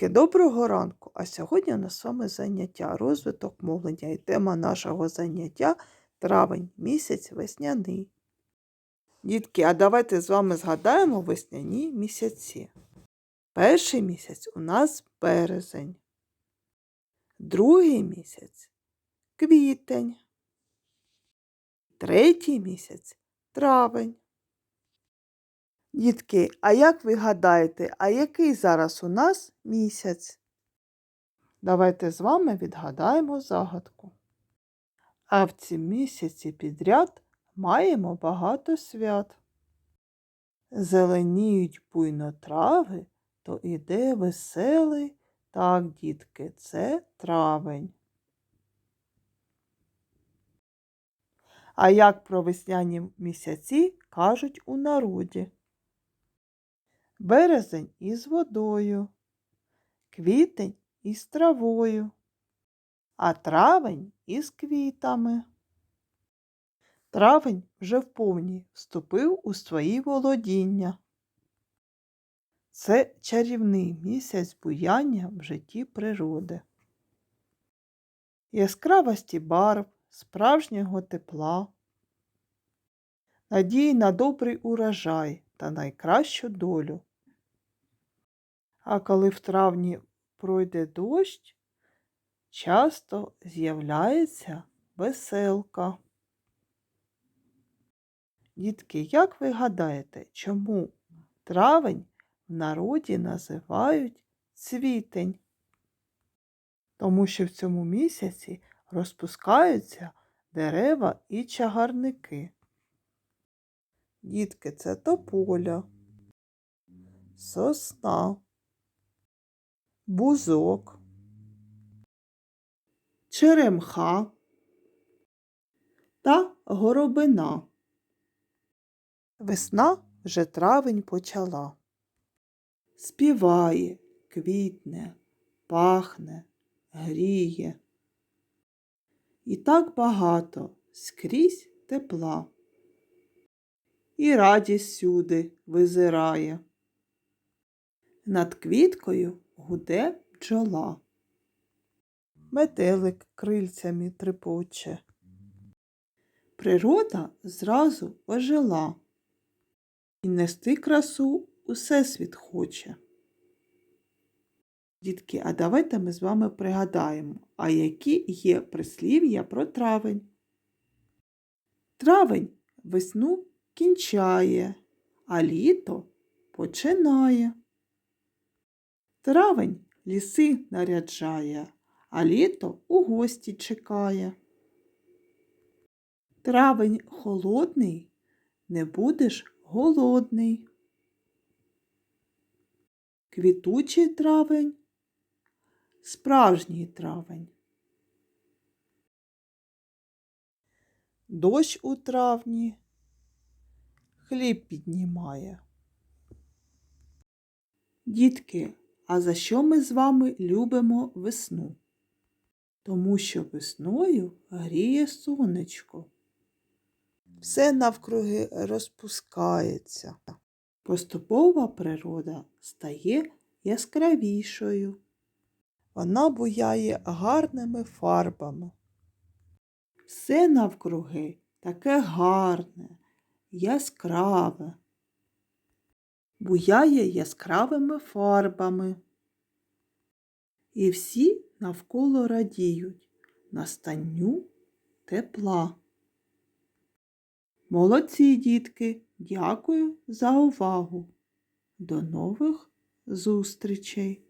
Дітки, доброго ранку! А сьогодні у нас з вами заняття розвиток мовлення і тема нашого заняття травень місяць весняний. Дітки, а давайте з вами згадаємо весняні місяці. Перший місяць у нас березень, другий місяць квітень, третій місяць травень. Дітки, а як ви гадаєте, а який зараз у нас місяць? Давайте з вами відгадаємо загадку. А в ці місяці підряд маємо багато свят. Зеленіють буйно трави, то іде веселий, так, дітки, це травень. А як про весняні місяці кажуть у народі? Березень із водою, квітень із травою, а травень із квітами. Травень вже вповні вступив у свої володіння. Це чарівний місяць буяння в житті природи. Яскравості барв, справжнього тепла, надії на добрий урожай та найкращу долю. А коли в травні пройде дощ, часто з'являється веселка. Дітки, як ви гадаєте, чому травень в народі називають цвітень? Тому що в цьому місяці розпускаються дерева і чагарники. Дітки, це тополя, сосна, бузок, черемха та горобина. Весна вже травень почала. Співає, квітне, пахне, гріє. І так багато скрізь тепла. І радість сюди визирає. Над квіткою гуде бджола. Метелик крильцями трепоче. Природа зразу ожила. І нести красу усе світ хоче. Дітки, а давайте ми з вами пригадаємо, а які є прислів'я про травень. Травень весну кінчає, а літо починає. Травень ліси наряджає, а літо у гості чекає. Травень холодний, не будеш голодний. Квітучий травень, справжній травень. Дощ у травні хліб піднімає. Дітки, а за що ми з вами любимо весну? Тому що весною гріє сонечко. Все навкруги розпускається. Поступова природа стає яскравішою. Вона буяє гарними фарбами. Все навкруги таке гарне, яскраве, буяє яскравими фарбами. І всі навколо радіють настанню тепла. Молодці, дітки, дякую за увагу. До нових зустрічей!